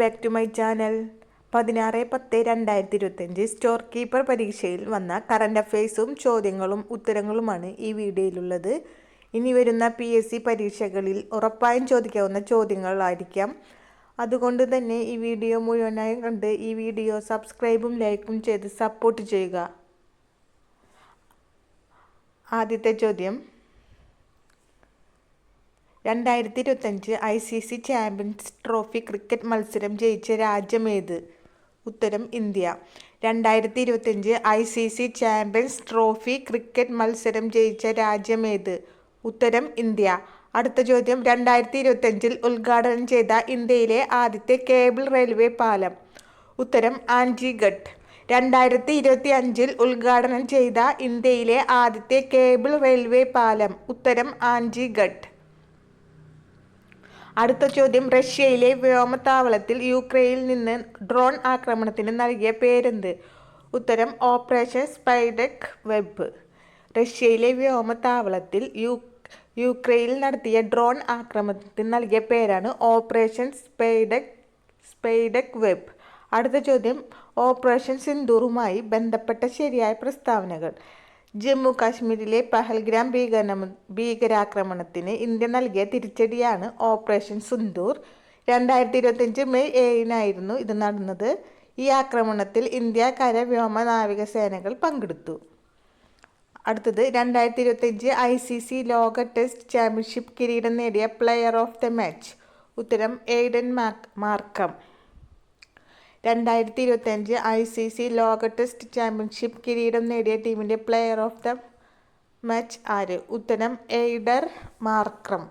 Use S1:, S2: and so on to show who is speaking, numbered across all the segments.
S1: Back to my channel പതിനാറ് പത്ത് രണ്ടായിരത്തി ഇരുപത്തഞ്ച് സ്റ്റോർ കീപ്പർ പരീക്ഷയിൽ വന്ന കറണ്ട് അഫയേഴ്സും ചോദ്യങ്ങളും ഉത്തരങ്ങളുമാണ് ഈ വീഡിയോയിലുള്ളത്. ഇനി വരുന്ന പി എസ് സി പരീക്ഷകളിൽ ഉറപ്പായും ചോദിക്കാവുന്ന ചോദ്യങ്ങളായിരിക്കാം. അതുകൊണ്ട് തന്നെ ഈ വീഡിയോ മുഴുവനായും കണ്ട് ഈ വീഡിയോ സബ്സ്ക്രൈബും ലൈക്കും ചെയ്ത് സപ്പോർട്ട് ചെയ്യുക. ആദ്യത്തെ ചോദ്യം. രണ്ടായിരത്തി ഇരുപത്തഞ്ച് I C C champions trophy cricket മത്സരം ജയിച്ച രാജ്യമേത്? ഉത്തരം ഇന്ത്യ. രണ്ടായിരത്തി ഇരുപത്തഞ്ച് I C C champions trophy cricket മത്സരം ജയിച്ച രാജ്യമേത്? ഉത്തരം ഇന്ത്യ. അടുത്ത ചോദ്യം രണ്ടായിരത്തി ഇരുപത്തഞ്ചിൽ ഉദ്ഘാടനം ചെയ്ത ഇന്ത്യയിലെ ആദ്യത്തെ കേബിൾ റെയിൽവേ പാലം? ഉത്തരം ആൻജിഗഡ്. രണ്ടായിരത്തി ഇരുപത്തി അഞ്ചിൽ ഉദ്ഘാടനം ചെയ്ത ഇന്ത്യയിലെ ആദ്യത്തെ കേബിൾ റെയിൽവേ പാലം? ഉത്തരം ആൻജിഗഡ്. അടുത്ത ചോദ്യം. റഷ്യയിലെ വ്യോമത്താവളത്തിൽ യുക്രൈനിൽ നിന്ന് ഡ്രോൺ ആക്രമണത്തിന് നൽകിയ പേരെന്ത്? ഉത്തരം ഓപ്പറേഷൻ സ്പൈഡക് വെബ്. റഷ്യയിലെ വ്യോമത്താവളത്തിൽ യു യുക്രൈനിൽ നടത്തിയ ഡ്രോൺ ആക്രമണത്തിന് നൽകിയ പേരാണ് ഓപ്പറേഷൻ സ്പൈഡക് സ്പൈഡക് വെബ്. അടുത്ത ചോദ്യം. ഓപ്പറേഷൻ സിന്ദൂറുമായി ബന്ധപ്പെട്ട ശരിയായ പ്രസ്താവനകൾ. ജമ്മു കാശ്മീരിലെ പഹൽഗ്രാം ഭീകരണ ഭീകരാക്രമണത്തിന് ഇന്ത്യ നൽകിയ തിരിച്ചടിയാണ് ഓപ്പറേഷൻ സുന്ദൂർ. രണ്ടായിരത്തി ഇരുപത്തഞ്ച് മെയ് ഏഴിനായിരുന്നു ഇത് നടന്നത്. ഈ ആക്രമണത്തിൽ ഇന്ത്യ കര വ്യോമ നാവികസേനകൾ പങ്കെടുത്തു. അടുത്തത് രണ്ടായിരത്തി ഇരുപത്തഞ്ച് ഐ സി സി ലോക ടെസ്റ്റ് ചാമ്പ്യൻഷിപ്പ് കിരീടം നേടിയ പ്ലെയർ ഓഫ് ദ മാച്ച്. ഉത്തരം എയ്ഡൻ മാർക്കം. രണ്ടായിരത്തി ഇരുപത്തഞ്ച് ഐ സി സി ലോക ടെസ്റ്റ് ചാമ്പ്യൻഷിപ്പ് കിരീടം നേടിയ ടീമിന്റെ പ്ലെയർ ഓഫ് ദ മാച്ച് ആര്? ഉത്തരം എയ്ഡർ മാർക്രം.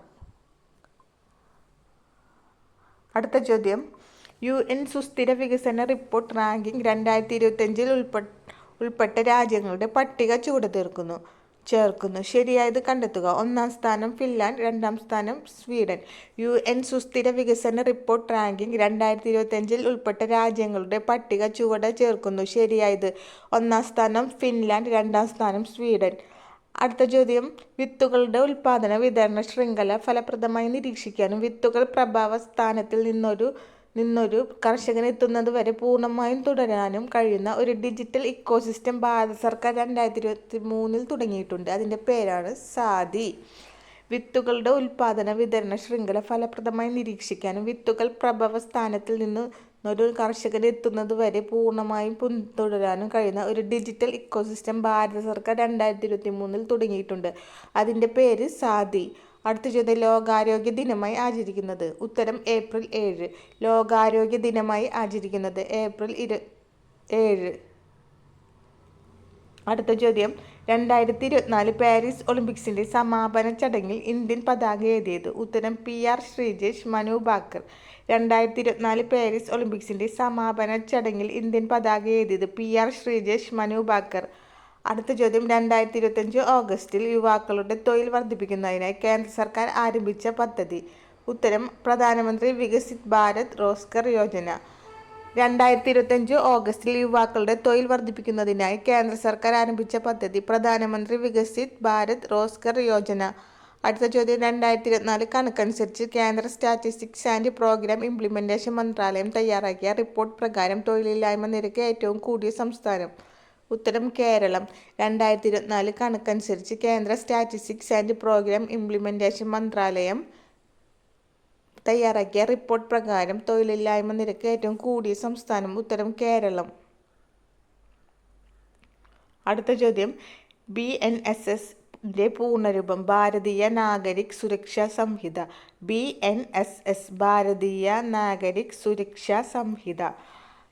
S1: അടുത്ത ചോദ്യം. യു എൻ സുസ്ഥിര വികസന റിപ്പോർട്ട് റാങ്കിംഗ് രണ്ടായിരത്തി ഇരുപത്തഞ്ചിൽ ഉൾപ്പെട്ട ഉൾപ്പെട്ട രാജ്യങ്ങളുടെ പട്ടിക ചൂടതീർക്കുന്നു ചേർക്കുന്നു. ശരിയായത് കണ്ടെത്തുക. ഒന്നാം സ്ഥാനം ഫിൻലാൻഡ് രണ്ടാം സ്ഥാനം സ്വീഡൻ. യു എൻ സുസ്ഥിര വികസന റിപ്പോർട്ട് റാങ്കിംഗ് രണ്ടായിരത്തി ഇരുപത്തഞ്ചിൽ ഉൾപ്പെട്ട രാജ്യങ്ങളുടെ പട്ടിക ചുവടെ ചേർക്കുന്നു. ശരിയായത് ഒന്നാം സ്ഥാനം ഫിൻലാൻഡ് രണ്ടാം സ്ഥാനം സ്വീഡൻ. അടുത്ത ചോദ്യം. വിത്തുകളുടെ ഉൽപാദന വിതരണ ശൃംഖല ഫലപ്രദമായി നിരീക്ഷിക്കാനും വിത്തുകൾ പ്രഭാവ സ്ഥാനത്തിൽ നിന്നൊരു നിന്നൊരു കർഷകനെത്തുന്നത് വരെ പൂർണമായും തുടരാനും കഴിയുന്ന ഒരു ഡിജിറ്റൽ ഇക്കോസിസ്റ്റം ഭാരത സർക്കാർ രണ്ടായിരത്തി ഇരുപത്തി മൂന്നിൽ തുടങ്ങിയിട്ടുണ്ട്. അതിന്റെ പേരാണ് സാദി. വിത്തുകളുടെ ഉൽപാദന വിതരണ ശൃംഖല ഫലപ്രദമായി നിരീക്ഷിക്കാനും വിത്തുകൾ പ്രഭവ സ്ഥാനത്തിൽ നിന്ന് ഒരു കർഷകന് എത്തുന്നത് വരെ പൂർണമായും പിന്തുടരാനും കഴിയുന്ന ഒരു ഡിജിറ്റൽ ഇക്കോസിസ്റ്റം ഭാരത സർക്കാർ രണ്ടായിരത്തി ഇരുപത്തി മൂന്നിൽ തുടങ്ങിയിട്ടുണ്ട്. അതിന്റെ പേര് സാദി. അടുത്ത ചോദ്യം ലോകാരോഗ്യ ദിനമായി ആചരിക്കുന്നത് ഉത്തരം ഏപ്രിൽ ഏഴ്. ലോകാരോഗ്യ ദിനമായി ആചരിക്കുന്നത് ഏപ്രിൽ ഇരു ഏഴ്. അടുത്ത ചോദ്യം രണ്ടായിരത്തി ഇരുപത്തിനാല് പാരീസ് ഒളിമ്പിക്സിന്റെ സമാപന ചടങ്ങിൽ ഇന്ത്യൻ പതാക എഴുതിയത് ഉത്തരം പി ആർ ശ്രീജേഷ് മനു ബാക്കർ. രണ്ടായിരത്തി ഇരുപത്തിനാല് പാരീസ് ഒളിമ്പിക്സിന്റെ സമാപന ചടങ്ങിൽ ഇന്ത്യൻ പതാക എഴുതിയത് പി ആർ ശ്രീജേഷ് മനു ബാക്കർ. അടുത്ത ചോദ്യം രണ്ടായിരത്തി ഇരുപത്തഞ്ച് ഓഗസ്റ്റിൽ യുവാക്കളുടെ തൊഴിൽ വർദ്ധിപ്പിക്കുന്നതിനായി കേന്ദ്ര സർക്കാർ ആരംഭിച്ച പദ്ധതി. ഉത്തരം പ്രധാനമന്ത്രി വികസിത് ഭാരത് റോസ്കർ യോജന. രണ്ടായിരത്തി ഇരുപത്തഞ്ച് ഓഗസ്റ്റിൽ യുവാക്കളുടെ തൊഴിൽ വർദ്ധിപ്പിക്കുന്നതിനായി കേന്ദ്ര സർക്കാർ ആരംഭിച്ച പദ്ധതി പ്രധാനമന്ത്രി വികസിത് ഭാരത് റോസ്കർ യോജന. അടുത്ത ചോദ്യം രണ്ടായിരത്തി ഇരുപത്തിനാല് കണക്കനുസരിച്ച് കേന്ദ്ര സ്റ്റാറ്റിസ്റ്റിക്സ് ആൻഡ് പ്രോഗ്രാം ഇംപ്ലിമെന്റേഷൻ മന്ത്രാലയം തയ്യാറാക്കിയ റിപ്പോർട്ട് പ്രകാരം തൊഴിലില്ലായ്മ നിരക്ക് ഏറ്റവും കൂടിയ സംസ്ഥാനം. ഉത്തരം കേരളം. രണ്ടായിരത്തി ഇരുപത്തിനാല് കണക്കനുസരിച്ച് കേന്ദ്ര സ്റ്റാറ്റിസ്റ്റിക്സ് ആൻഡ് പ്രോഗ്രാം ഇംപ്ലിമെന്റേഷൻ മന്ത്രാലയം തയ്യാറാക്കിയ റിപ്പോർട്ട് പ്രകാരം തൊഴിലില്ലായ്മ നിരക്ക് ഏറ്റവും കൂടിയ സംസ്ഥാനം ഉത്തരം കേരളം. അടുത്ത ചോദ്യം. ബി എൻ എസ് എസ് ന്റെ പൂർണരൂപം Bharatiya Nagarik Suraksha Sanhita. B N S S Bharatiya Nagarik Suraksha സംഹിത.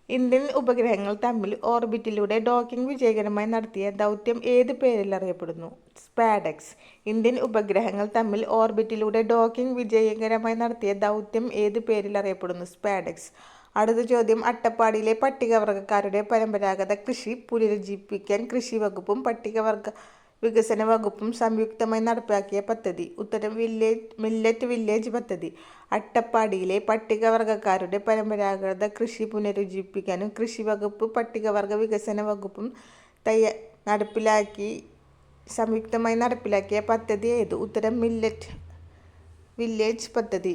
S1: ഇന്ത്യൻ ഉപഗ്രഹങ്ങൾ തമ്മിൽ ഓർബിറ്റിലൂടെ ഡോക്കിംഗ് വിജയകരമായി നടത്തിയ ദൗത്യം ഏത് പേരിൽ അറിയപ്പെടുന്നു? സ്പാഡക്സ്. ഇന്ത്യൻ ഉപഗ്രഹങ്ങൾ തമ്മിൽ ഓർബിറ്റിലൂടെ ഡോക്കിംഗ് വിജയകരമായി നടത്തിയ ദൗത്യം ഏത് പേരിൽ അറിയപ്പെടുന്നു? സ്പാഡക്സ്. അടുത്ത ചോദ്യം. അട്ടപ്പാടിയിലെ പട്ടികവർഗക്കാരുടെ പരമ്പരാഗത കൃഷി പുനരുജ്ജീവിപ്പിക്കാൻ കൃഷി വകുപ്പും പട്ടികവർഗ വികസന വകുപ്പും സംയുക്തമായി നടപ്പാക്കിയ പദ്ധതി. ഉത്തരം വില്ലേജ് മില്ലറ്റ് വില്ലേജ് പദ്ധതി. അട്ടപ്പാടിയിലെ പട്ടികവർഗക്കാരുടെ പരമ്പരാഗത കൃഷി പുനരുജ്ജീവിപ്പിക്കാനും കൃഷി വകുപ്പ് പട്ടികവർഗ വികസന വകുപ്പും തയ്യ നടപ്പിലാക്കി സംയുക്തമായി നടപ്പിലാക്കിയ പദ്ധതി ഏത്? ഉത്തരം മില്ലറ്റ് വില്ലേജ് പദ്ധതി.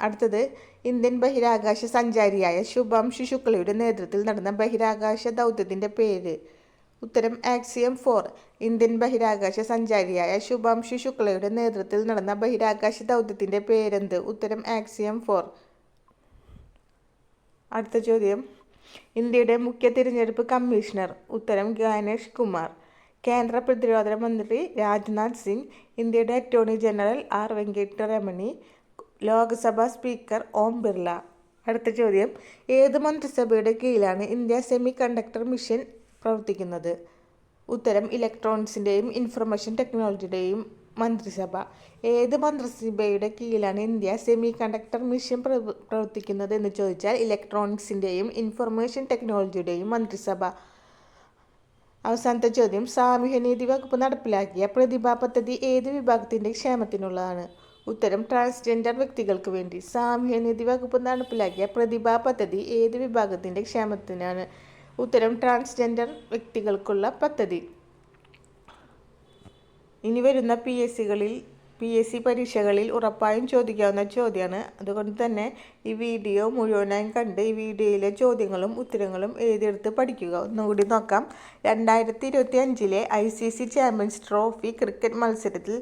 S1: അടുത്തത് ഇന്ത്യൻ ബഹിരാകാശ സഞ്ചാരിയായ ശുഭാംശു ശുക്ലയുടെ നേതൃത്വത്തിൽ നടന്ന ബഹിരാകാശ ദൗത്യത്തിന്റെ പേര്. ഉത്തരം ആക്സിയം ഫോർ. ഇന്ത്യൻ ബഹിരാകാശ സഞ്ചാരിയായ ശുഭാംശു ശുക്ലയുടെ നേതൃത്വത്തിൽ നടന്ന ബഹിരാകാശ ദൗത്യത്തിന്റെ പേരെന്ത്? ഉത്തരം ആക്സിയം ഫോർ. അടുത്ത ചോദ്യം. ഇന്ത്യയുടെ മുഖ്യ തിരഞ്ഞെടുപ്പ് കമ്മീഷണർ. ഉത്തരം ഗാനേഷ് കുമാർ. കേന്ദ്ര പ്രതിരോധ മന്ത്രി രാജ്നാഥ് സിംഗ് ഇന്ത്യയുടെ attorney general R Venkataramani Lok Sabha speaker Om Birla. അടുത്ത ചോദ്യം. ഏത് മന്ത്രിസഭയുടെ കീഴിലാണ് ഇന്ത്യ സെമി കണ്ടക്ടർ മിഷൻ പ്രവർത്തിക്കുന്നത്. ഉത്തരം ഇലക്ട്രോണിക്സിന്റെയും ഇൻഫർമേഷൻ ടെക്നോളജിയുടെയും മന്ത്രിസഭ. ഏത് മന്ത്രിസഭയുടെ കീഴിലാണ് ഇന്ത്യ സെമി കണ്ടക്ടർ മിഷൻ പ്രവർത്തിക്കുന്നത് എന്ന് ചോദിച്ചാൽ ഇലക്ട്രോണിക്സിന്റെയും ഇൻഫർമേഷൻ ടെക്നോളജിയുടെയും മന്ത്രിസഭ. അവസാനത്തെ ചോദ്യം സാമൂഹ്യനീതി വകുപ്പ് നടപ്പിലാക്കിയ പ്രതിഭാ പദ്ധതി ഏത് വിഭാഗത്തിന്റെ ക്ഷേമത്തിനുള്ളതാണ്? ഉത്തരം ട്രാൻസ്ജെൻഡർ വ്യക്തികൾക്ക് വേണ്ടി. സാമൂഹ്യനീതി വകുപ്പ് നടപ്പിലാക്കിയ പ്രതിഭാ പദ്ധതി ഏത് വിഭാഗത്തിന്റെ ക്ഷേമത്തിനാണ്? ഉത്തരം ട്രാൻസ്ജെൻഡർ വ്യക്തികൾക്കുള്ള പദ്ധതി. ഇനി വരുന്ന പി എസ് സികളിൽ പി എസ് സി പരീക്ഷകളിൽ ഉറപ്പായും ചോദിക്കാവുന്ന ചോദ്യമാണ് അതുകൊണ്ട് തന്നെ ഈ വീഡിയോ മുഴുവനായും കണ്ട് ഈ വീഡിയോയിലെ ചോദ്യങ്ങളും ഉത്തരങ്ങളും എഴുതിയെടുത്ത് പഠിക്കുക. ഒന്നുകൂടി നോക്കാം. രണ്ടായിരത്തി ഇരുപത്തി അഞ്ചിലെ I C C champions trophy cricket മത്സരത്തിൽ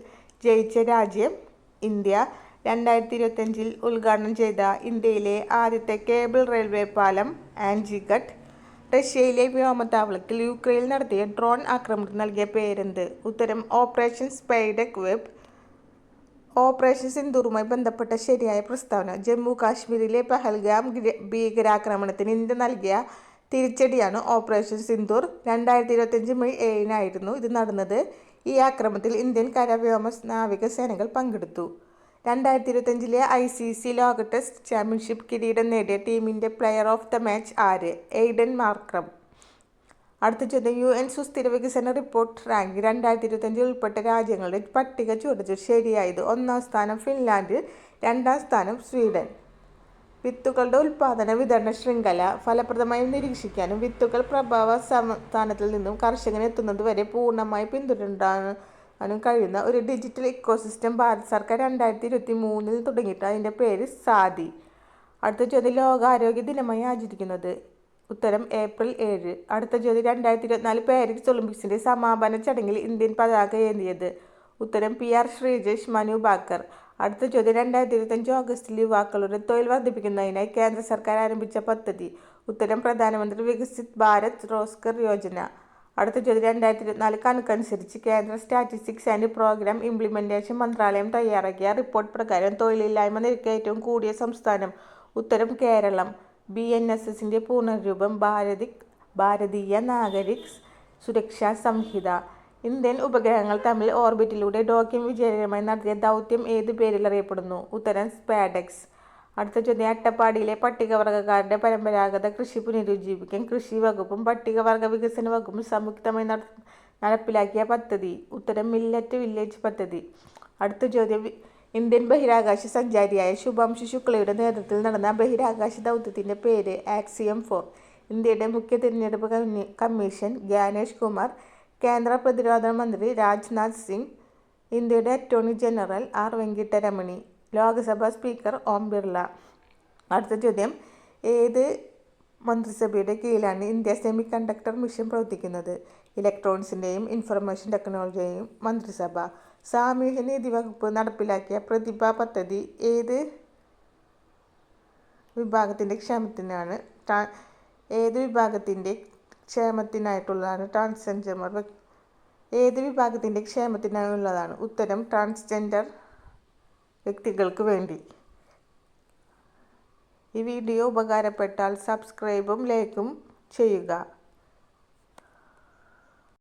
S1: ജയിച്ച രാജ്യം ഇന്ത്യ. രണ്ടായിരത്തി ഇരുപത്തഞ്ചിൽ ഉദ്ഘാടനം ചെയ്ത ഇന്ത്യയിലെ ആദ്യത്തെ കേബിൾ റെയിൽവേ പാലം ആൻജിഗട്ട്. റഷ്യയിലെ വ്യോമതാവളത്തിൽ യുക്രൈൻ നടത്തിയ ഡ്രോൺ ആക്രമണത്തിന് നൽകിയ പേരെന്ത്? ഉത്തരം ഓപ്പറേഷൻ സ്പൈഡക് വെബ് ഓപ്പറേഷൻ സിന്ദൂറുമായി ബന്ധപ്പെട്ട ശരിയായ പ്രസ്താവന. ജമ്മു കാശ്മീരിലെ പഹൽഗാം ഭീകരാക്രമണത്തിന് ഇന്ത്യ നൽകിയ തിരിച്ചടിയാണ് ഓപ്പറേഷൻ സിന്ദൂർ. രണ്ടായിരത്തി ഇരുപത്തഞ്ച് മെയ് ഏഴിനായിരുന്നു ഇത് നടന്നത്. ഈ ആക്രമണത്തിൽ ഇന്ത്യൻ കരവ്യോമ നാവിക സേനകൾ പങ്കെടുത്തു. രണ്ടായിരത്തി ഇരുപത്തഞ്ചിലെ ഐ സി സി ലോക ടെസ്റ്റ് ചാമ്പ്യൻഷിപ്പ് കിരീടം നേടിയ ടീമിന്റെ പ്ലെയർ ഓഫ് ദ മാച്ച് ആര്? Aiden Markram. അടുത്ത ചോദ്യം യു എൻ സുസ്ഥിര വികസന റിപ്പോർട്ട് റാങ്ക് രണ്ടായിരത്തി ഇരുപത്തഞ്ചിൽ ഉൾപ്പെട്ട രാജ്യങ്ങളുടെ പട്ടിക ചോദിച്ചു ശരിയായത്. ഒന്നാം സ്ഥാനം ഫിൻലാൻഡ് രണ്ടാം സ്ഥാനം സ്വീഡൻ. വിത്തുകളുടെ ഉൽപാദന വിതരണ ശൃംഖല ഫലപ്രദമായി നിരീക്ഷിക്കാനും വിത്തുകൾ പ്രഭാവ സംസ്ഥാനത്തിൽ നിന്നും കർഷകനെത്തുന്നതുവരെ പൂർണമായി പിന്തുടരാനും കഴിയുന്ന ഒരു ഡിജിറ്റൽ ഇക്കോസിസ്റ്റം ഭാരത് സർക്കാർ രണ്ടായിരത്തി ഇരുപത്തി മൂന്നിൽ തുടങ്ങിയിട്ട് അതിന്റെ പേര് സാദി. അടുത്ത ചോദ്യം ലോകാരോഗ്യ ദിനമായി ആചരിക്കുന്നത്. ഉത്തരം ഏപ്രിൽ ഏഴ്. അടുത്ത ചോദ്യം രണ്ടായിരത്തി ഇരുപത്തിനാല് പാരീസ് ഒളിമ്പിക്സിന്റെ സമാപന ചടങ്ങിൽ ഇന്ത്യൻ പതാക ഏന്തിയത്? ഉത്തരം പി ആർ ശ്രീജേഷ് മനു ബാക്കർ. അടുത്ത ചോദ്യം രണ്ടായിരത്തി ഇരുപത്തഞ്ച് ഓഗസ്റ്റിൽ യുവാക്കളുടെ തൊഴിൽ വർദ്ധിപ്പിക്കുന്നതിനായി കേന്ദ്ര സർക്കാർ ആരംഭിച്ച പദ്ധതി. ഉത്തരം പ്രധാനമന്ത്രി വികസിത് ഭാരത് റോസ്കർ യോജന. അടുത്ത ചോദ്യം രണ്ടായിരത്തി ഇരുപത്തിനാല് കണക്കനുസരിച്ച് കേന്ദ്ര സ്റ്റാറ്റിസ്റ്റിക്സ് ആൻഡ് പ്രോഗ്രാം ഇംപ്ലിമെന്റേഷൻ മന്ത്രാലയം തയ്യാറാക്കിയ റിപ്പോർട്ട് പ്രകാരം തൊഴിലില്ലായ്മ നിരക്ക് ഏറ്റവും കൂടിയ സംസ്ഥാനം ഉത്തരം കേരളം. ബി എൻ എസ് എസിന്റെ പൂർണരൂപം ഭാരതി ഭാരതീയ നാഗരിക് സുരക്ഷാ സംഹിത. ഇന്ത്യൻ ഉപഗ്രഹങ്ങൾ തമ്മിൽ ഓർബിറ്റിലൂടെ ഡോക്കിംഗ് വിജയകരമായി നടത്തിയ ദൗത്യം ഏത് പേരിൽ അറിയപ്പെടുന്നു? ഉത്തരം സ്പാഡെക്സ്. അടുത്ത ചോദ്യം അട്ടപ്പാടിയിലെ പട്ടികവർഗക്കാരുടെ പരമ്പരാഗത കൃഷി പുനരുജ്ജീവിക്കാൻ കൃഷി വകുപ്പും പട്ടികവർഗ വികസന വകുപ്പും സംയുക്തമായി നടപ്പിലാക്കിയ പദ്ധതി. ഉത്തരം മില്ലറ്റ് വില്ലേജ് പദ്ധതി. അടുത്ത ചോദ്യം ഇന്ത്യൻ ബഹിരാകാശ സഞ്ചാരിയായ ശുഭാംശു ശുക്ലയുടെ നേതൃത്വത്തിൽ നടന്ന ബഹിരാകാശ ദൗത്യത്തിന്റെ പേര് ആക്സിയം ഫോർ. ഇന്ത്യയുടെ മുഖ്യ തിരഞ്ഞെടുപ്പ് കമ്മീഷൻ ജ്ഞാനേഷ് കുമാർ കേന്ദ്ര പ്രതിരോധ മന്ത്രി രാജ്നാഥ് സിംഗ് ഇന്ത്യയുടെ attorney general R Venkataramani Lok Sabha speaker Om Birla. അടുത്ത ചോദ്യം. ഏത് മന്ത്രിസഭയുടെ കീഴിലാണ് ഇന്ത്യ സെമി കണ്ടക്ടർ മിഷൻ പ്രവർത്തിക്കുന്നത്? ഇലക്ട്രോണിക്സിന്റെയും ഇൻഫർമേഷൻ ടെക്നോളജിയെയും മന്ത്രിസഭ. സാമൂഹ്യ നീതി വകുപ്പ് നടപ്പിലാക്കിയ പ്രതിഭ പദ്ധതി ഏത് വിഭാഗത്തിന്റെ ക്ഷേമത്തിനാണ്? ഏത് വിഭാഗത്തിന്റെ ക്ഷേമത്തിനായിട്ടുള്ളതാണ് ട്രാൻസ്ജെൻഡർ ഏത് വിഭാഗത്തിന്റെ ക്ഷേമത്തിനായുള്ളതാണ്? ഉത്തരം ട്രാൻസ്ജെൻഡർ വ്യക്തികൾക്ക് വേണ്ടി. ഈ വീഡിയോ ഉപകാരപ്പെട്ടാൽ സബ്സ്ക്രൈബും ലൈക്കും ചെയ്യുക.